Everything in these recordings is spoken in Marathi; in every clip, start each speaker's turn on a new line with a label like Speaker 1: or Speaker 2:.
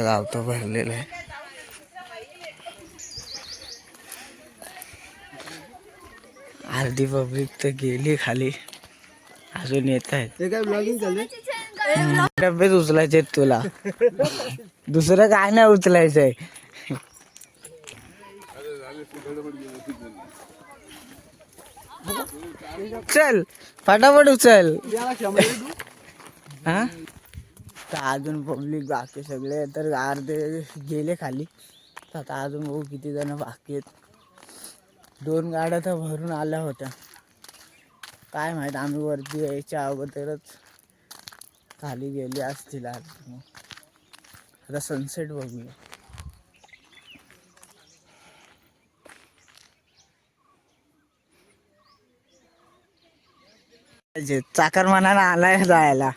Speaker 1: गाव तर भरलेलं आहे अर्धी पब्लिक तर गेली खाली. अजून येत आहेत.
Speaker 2: ते
Speaker 1: डब्बेच उचलायचे तुला. दुसरं काय नाही उचलायचंय. चल फटाफट उचल. हा? तर अजून पब्लिक बाकी सगळे तर अर्धे गेले खाली. तर आता अजून बघू किती जण बाकी आहेत. दोन गाड्या तर भरून आल्या होत्या. काय माहीत आम्ही वरती यायच्या अगोदरच खाली गेले असतील आज. मग. आता सनसेट बघूया. जे चाकर आलाय जायला.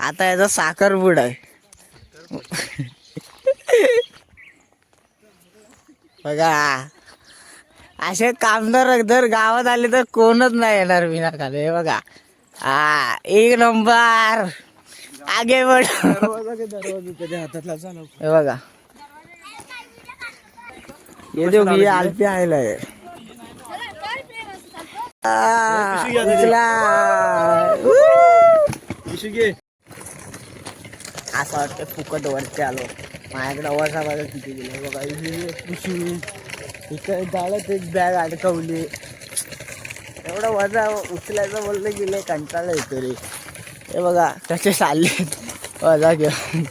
Speaker 1: आता याचा साखर बुड आहे. बघा. असे कामदार जर गावात आले तर कोणच नाही येणार विना खाली हे बघा. हा एक नंबर. आगे बढ
Speaker 2: हातातला
Speaker 1: हे बघा. ये जो आलपी आलेलं आहे. असं वाटतं फुकट वरती आलो माझ्याकडे अवासा बघा किती दिले बघा पिशवी इकडे गाड्यात एक बॅग अडकवली एवढं वजा उचलायचं बोललं गेलं कंटाळा येतो रे हे बघा कसे चालले वजा घेऊन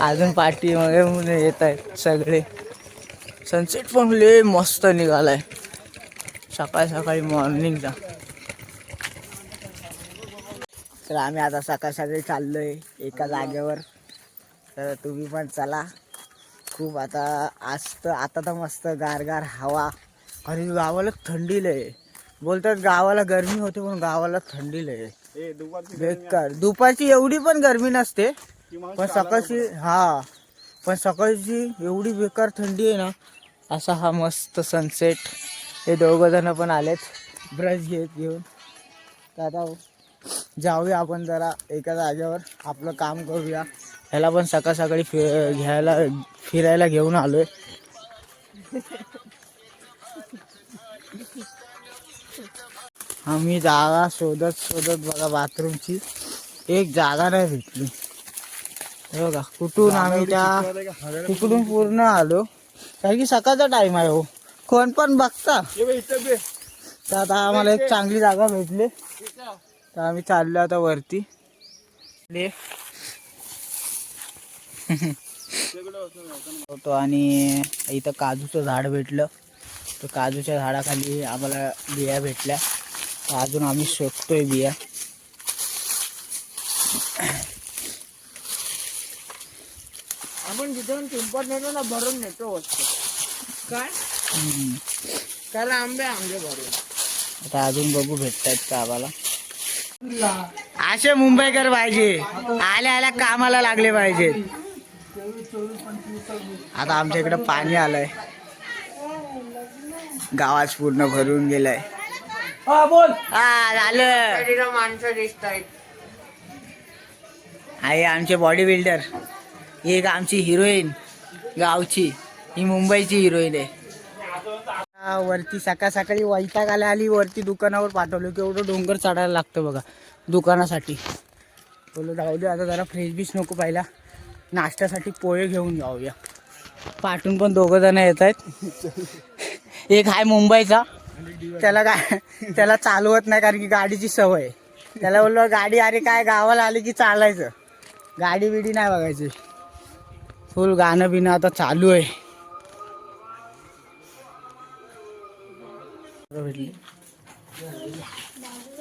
Speaker 1: अजून पाठी वगैरे येत आहेत सगळे सनसेट पण लय मस्त निघालाय सकाळी सकाळी मॉर्निंगचा तर आम्ही आता सकाळ सकाळी चाललोय एका जागेवर. तर तुम्ही पण चला. खूप आता आज तर आता तर मस्त गारगार हवा. आणि गावाला थंडी लय बोलतात गावाला गरमी होते पण गावाला थंडी लय बेकार. दुपारची एवढी पण गरमी नसते. पण सकाळची हा. पण सकाळची एवढी बेकार थंडी आहे ना असा हा मस्त सनसेट हे दोघं जण पण आलेत. ब्रश घेत घेऊन. तर आता जाऊया आपण जरा एका जागेवर. आपलं काम करूया. ह्याला पण सकाळ सकाळी फि घ्यायला फिरायला घेऊन आलोय. आम्ही जागा शोधत शोधत बघा बाथरूमची. एक जागा नाही भेटली. हे बघा कुठून आम्ही त्या तिकडून पूर्ण आलो? कारण की सकाळचा टाइम आहे हो. कोण पण बघता. तर आता आम्हाला एक चांगली जागा भेटली. तर आम्ही चाललो आता वरती. ले. होतो आणि इथं काजूचं झाड भेटलं. तर काजूच्या झाडाखाली आम्हाला बिया भेटल्या. तर अजून आम्ही शोधतोय बिया.
Speaker 2: आपण जिथे पिंपट नेतो ना भरून नेतो काय? त्याला आंबे आंबे भरून.
Speaker 1: आता अजून बघू भेटतायत का आम्हाला. असे मुंबईकर पाहिजे. आल्या आल्या कामाला लागले पाहिजेत आता आमच्या इकडे पाणी आलंय. गावात पूर्ण भरून गेलंय.
Speaker 2: बोल.
Speaker 1: झालं.
Speaker 2: माणसं दिसत आहेत
Speaker 1: आहे आमचे बॉडी बिल्डर एक आमची हिरोईन गावची. ही मुंबईची हिरोईन आहे. वरती सकाळ सकाळी वैताग आल्या आली वरती दुकानावर पाठवलं केवढं डोंगर चढायला लागतं बघा दुकानासाठी. बोललो जाऊ दे आता जरा फ्रेश बीच नको पाहिला. नाश्त्यासाठी पोहे घेऊन जाऊया. पाठून पण दोघं जण येत आहेत. एक आहे मुंबईचा. त्याला काय त्याला चालवत नाही कारण की गाडीची सवय आहे. त्याला बोललो गाडी अरे काय गावाला आली की चालायचं? गाडी बिडी नाही बघायची. फुल गाणं बिणं आता चालू आहे.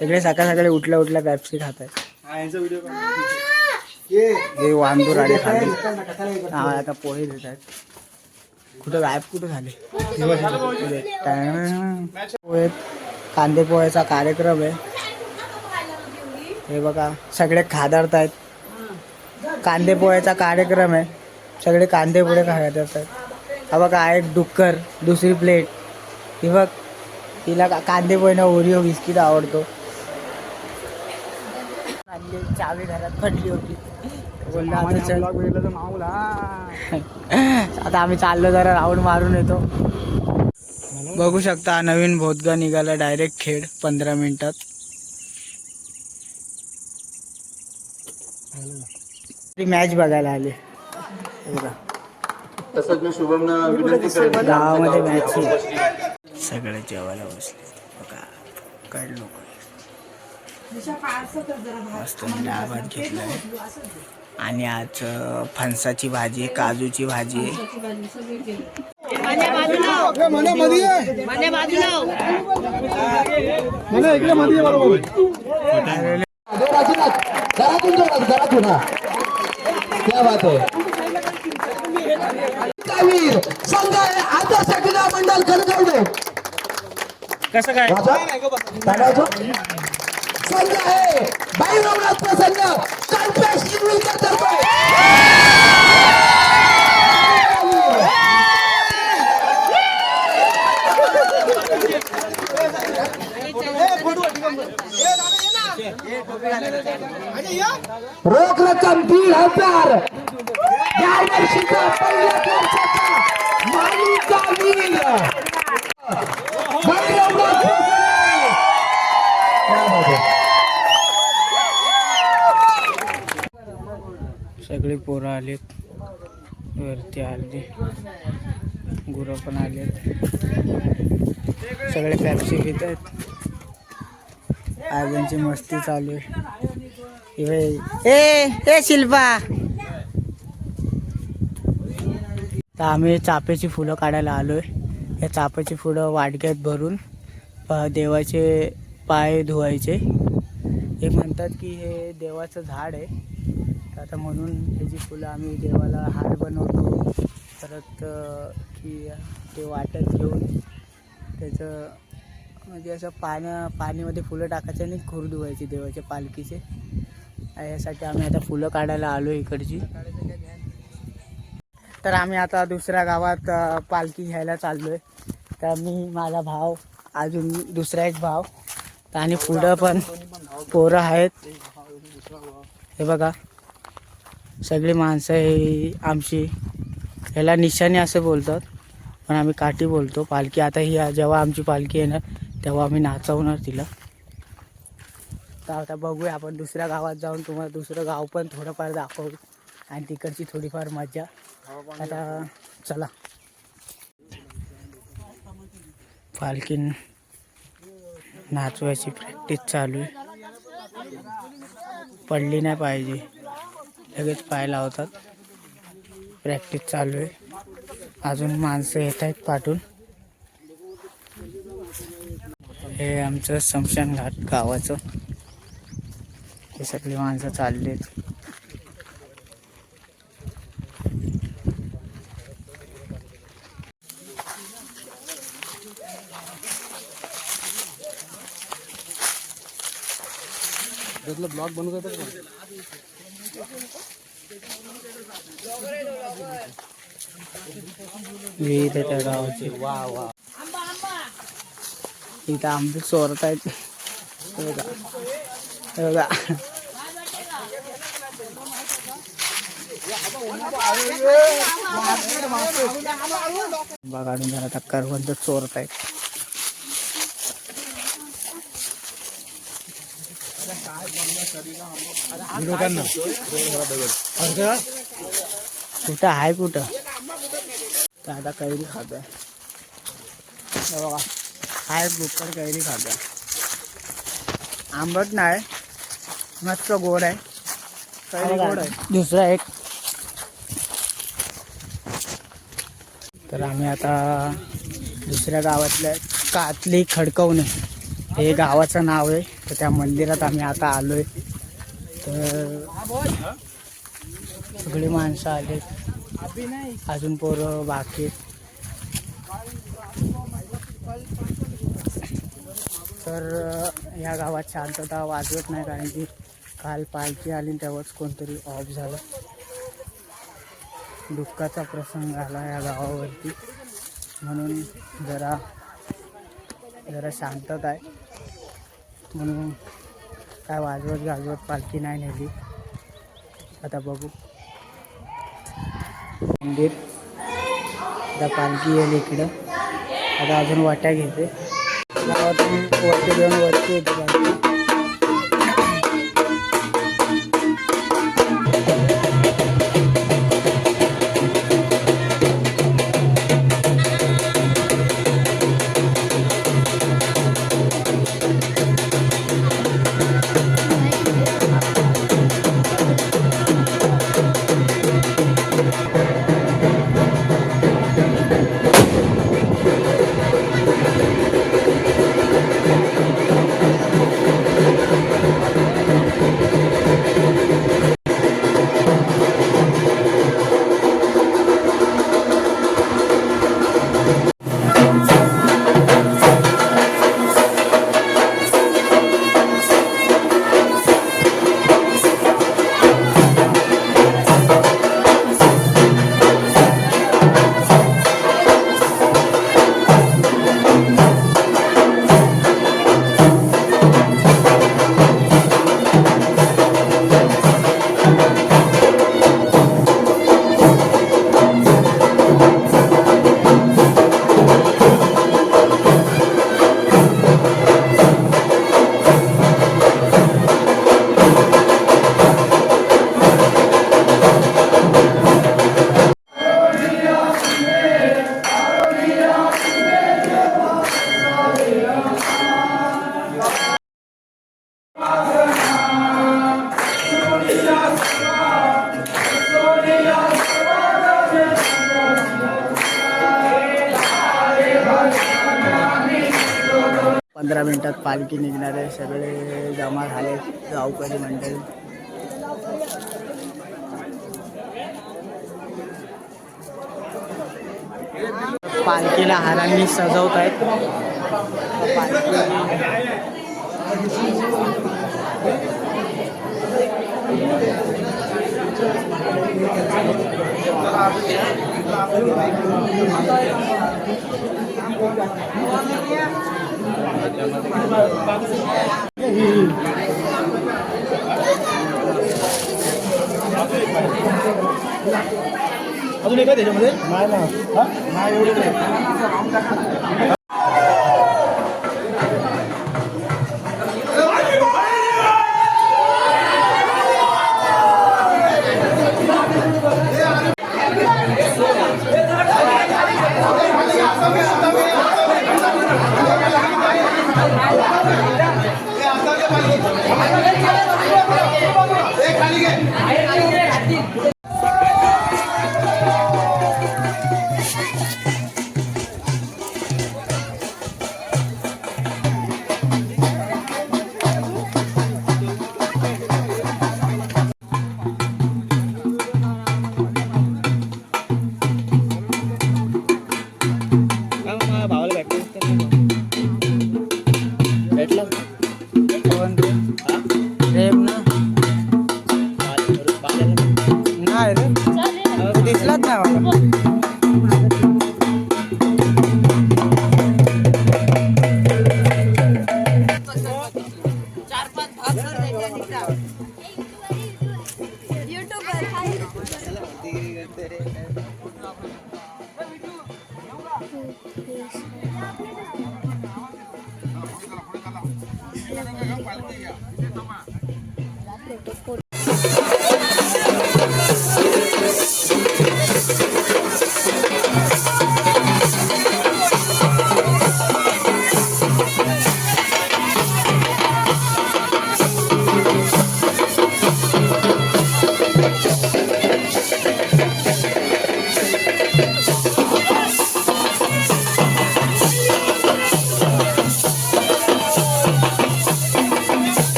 Speaker 1: सगळे सकाळ सकाळी उठल्या उठल्या पॅप्सी खात आहेत
Speaker 2: व्हिडिओ
Speaker 1: हे वांदूर आले खाली. हा आता पोहे देत आहेत कुठं गायब कुठं झाले? पोहे. कांदे पोह्याचा कार्यक्रम आहे. हे बघा सगळे खादरत आहेत कांदे पोह्याचा कार्यक्रम आहे. सगळे कांदे पोहे खात आहेत हा बघा एक डुक्कर दुसरी प्लेट. ही बघ तिला का- कांदे पोहे ओरिओ बिस्किट आवडतो. चावी घरात पडली होती. बोललो आता आम्ही चाललो जरा राऊंड मारून येतो. बघू शकता नवीन भोतगा निघाला डायरेक्ट खेळ पंधरा मिनिटात. मॅच बघायला आले. बघा.
Speaker 3: तसंच मी शुभमना विनंती करेन.
Speaker 1: गावामध्ये मॅच सगळे जेवायला बसले. बघा कळलं. लोक मस्त डाळ भात घेतलाय. आणि आज फणसाची भाजी काजूची भाजी
Speaker 3: हा क्या बात
Speaker 1: कसं काय?
Speaker 3: संघ आहे. बाईरावनाथ प्रसन्न कल्पेश इंगळीकर तर्फे. रोख रक्कम दीड हजार या वर्षीचा पहिल्या वर्षाचा मालिका वीर
Speaker 1: सगळे पोरं आलेत. वरती आले गुरं पण आलेत. सगळे पॅप्सी घेत आहेत. आजांची मस्ती चालू आहे. ए ए शिल्पा. तर आम्ही चाफ्याची फुलं काढायला आलोय. या चाफ्याची फुलं वाडक्यात भरून प- देवाचे पाय धुवायचे. हे म्हणतात की हे देवाचं झाड आहे. आता म्हणून ह्याची फुलं आम्ही देवाला हार बनवतो परत की ते वाटत घेऊन त्याचं म्हणजे असं पाण्या पाणीमध्ये फुलं टाकायचे आणि खूर धुवायची देवाच्या पालखीचे. यासाठी आम्ही आता फुलं काढायला आलो इकडची. तर आम्ही आता दुसऱ्या गावात पालखी घ्यायला चाललो आहे तर मी माझा भाव अजून दुसरा एक भाव. आणि पुढं पण पोरं आहेत. हे बघा. सगळी माणसं ही आमची ह्याला निशाणी असं बोलतात पण आम्ही काठी बोलतो पालखी. आता ही जेव्हा आमची पालखी येणार तेव्हा आम्ही नाचवणार तिला. तर आता बघूया आपण दुसऱ्या गावात जाऊन तुम्हाला दुसरं गाव पण थोडंफार दाखवू. आणि तिकडची थोडीफार मजा आता चला. पालखी नाचवायची प्रॅक्टिस चालू आहे. पडली नाही पाहिजे. लगेच पाय लावतात प्रॅक्टिस चालू आहे. अजून माणसं येत आहेत पाठून. हे आमचं शमशान घाट गावाचं. हे सगळी माणसं चाललेत
Speaker 3: ब्लॉग बनवत
Speaker 1: विविध त्या गावाची. वा वा. इथं आंबे चोरत आहेत. बघा. बघा. बघा आंबा काढून जरा आता करवंद चोरत आहेत. कुठं आहे कुठं? दादा कैरी खातोय हे बघा. हाय बुकर कैरी खातोय आंबट नाही. मस्त गोड आहे. कैरी गोड आहे. दुसरा एक. तर आम्ही आता दुसऱ्या गावातल्या कातली खडकवणे. हे गावाचं नाव आहे. तर त्या मंदिरात आम्ही आता आलो आहे तर सगळी माणसं आले अजून पोरं बाकी तर ह्या या गावात शांतता वाजवत नाही कारण की काल पालखी आली तेव्हाच कोणतरी ऑफ झालं. दुःखाचा प्रसंग आला या गावावरती. म्हणून जरा जरा शांतता आहे. म्हणून काय वाजवत गाजवत पालखी नाही नेली. आता बघू. मंदिर. आता पालखी येईल इकडं. आता अजून वाट्या घेते. वरती दोन वरती येते पंधरा मिनटात पालखी निघणार आहे. सगळे जमा झाले. गावकरी मंडळी. पालखीला हारांनी सजवत आहेत.
Speaker 4: अजून एक आहे त्याच्यामध्ये? नाही ना नाही एवढं
Speaker 1: Thank you.
Speaker 5: 都不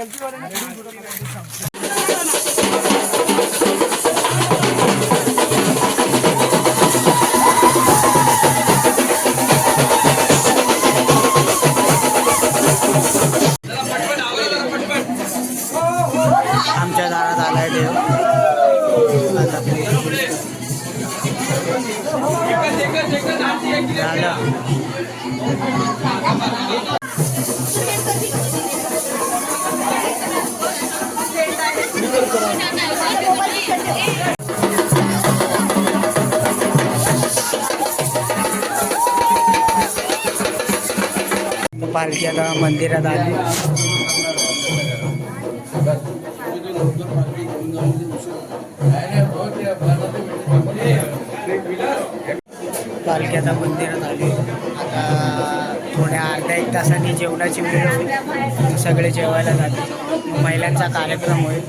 Speaker 1: आमच्या पालखी आता मंदिरात आली. पालखी आता मंदिरात आली. आता थोड्या अर्ध्या एक तासांनी जेवणाची वेळ होईल. सगळे जेवायला जातील. महिलांचा कार्यक्रम होईल.